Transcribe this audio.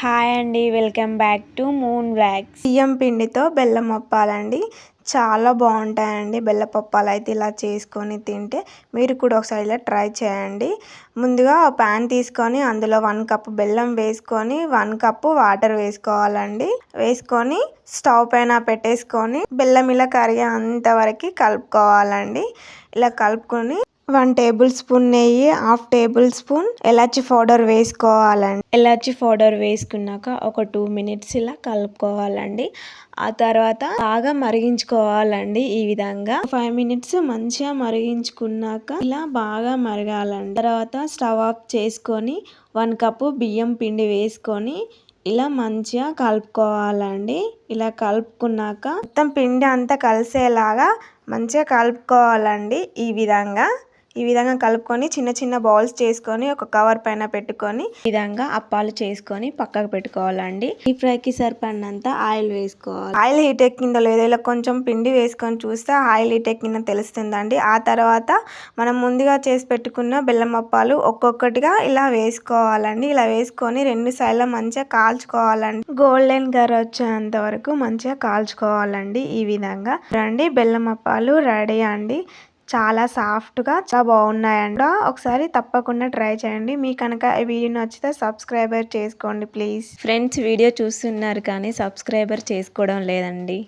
Hi అండి welcome back to moon bag బియ్యం పిండితో బెల్లం అప్పాలండి. చాలా బాగుంటాయండి బెల్లపప్పాలు అయితే ఇలా చేసుకొని తింటే. మీరు కూడా ఒకసారి ఇలా ట్రై చేయండి. ముందుగా ప్యాన్ తీసుకొని అందులో వన్ కప్ బెల్లం వేసుకొని వన్ కప్పు వాటర్ వేసుకోవాలండి. వేసుకొని స్టవ్ పైన పెట్టేసుకొని బెల్లం ఇలా కరిగే అంతవరకు కలుపుకోవాలండి. ఇలా కలుపుకొని వన్ టేబుల్ స్పూన్ నెయ్యి హాఫ్ టేబుల్ స్పూన్ ఎలాచి పౌడర్ వేసుకోవాలండి. ఎలాచి పౌడర్ వేసుకున్నాక ఒక టూ మినిట్స్ ఇలా కలుపుకోవాలండి. ఆ తర్వాత బాగా మరిగించుకోవాలండి ఈ విధంగా. ఫైవ్ మినిట్స్ మంచిగా మరిగించుకున్నాక ఇలా బాగా మరగాలండి. తర్వాత స్టవ్ ఆఫ్ చేసుకొని వన్ కప్పు బియ్యం పిండి వేసుకొని ఇలా మంచిగా కలుపుకోవాలండి. ఇలా కలుపుకున్నాక మొత్తం పిండి అంతా కలిసేలాగా మంచిగా కలుపుకోవాలండి ఈ విధంగా. ఈ విధంగా కలుపుకొని చిన్న చిన్న బౌల్స్ చేసుకొని ఒక కవర్ పైన పెట్టుకొని విధంగా అప్పాలు చేసుకొని పక్కకు పెట్టుకోవాలండి. ఈ ఫ్రైకి సరిపడినంత ఆయిల్ వేసుకోవాలి. ఆయిల్ హీట్ ఎక్కిందో లేదో ఇలా కొంచెం పిండి వేసుకొని చూస్తే ఆయిల్ హీట్ ఎక్కిందో తెలుస్తుందండి. ఆ తర్వాత మనం ముందుగా చేసి పెట్టుకున్న బెల్లం అప్పాలు ఒక్కొక్కటిగా ఇలా వేసుకోవాలండి. ఇలా వేసుకొని రెండు సైడ్ల మంచిగా కాల్చుకోవాలండి. గోల్డెన్ కలర్ వచ్చేంత వరకు మంచిగా కాల్చుకోవాలండి ఈ విధంగా. రండి బెల్లం అప్పాలు రెడీ అండి. చాలా సాఫ్ట్గా చాలా బాగున్నాయండి. ఒకసారి తప్పకుండా ట్రై చేయండి. మీ కనుక ఈ వీడియో నచ్చితే సబ్స్క్రైబర్ చేసుకోండి ప్లీజ్. ఫ్రెండ్స్ వీడియో చూస్తున్నారు కానీ సబ్స్క్రైబర్ చేసుకోవడం లేదండి.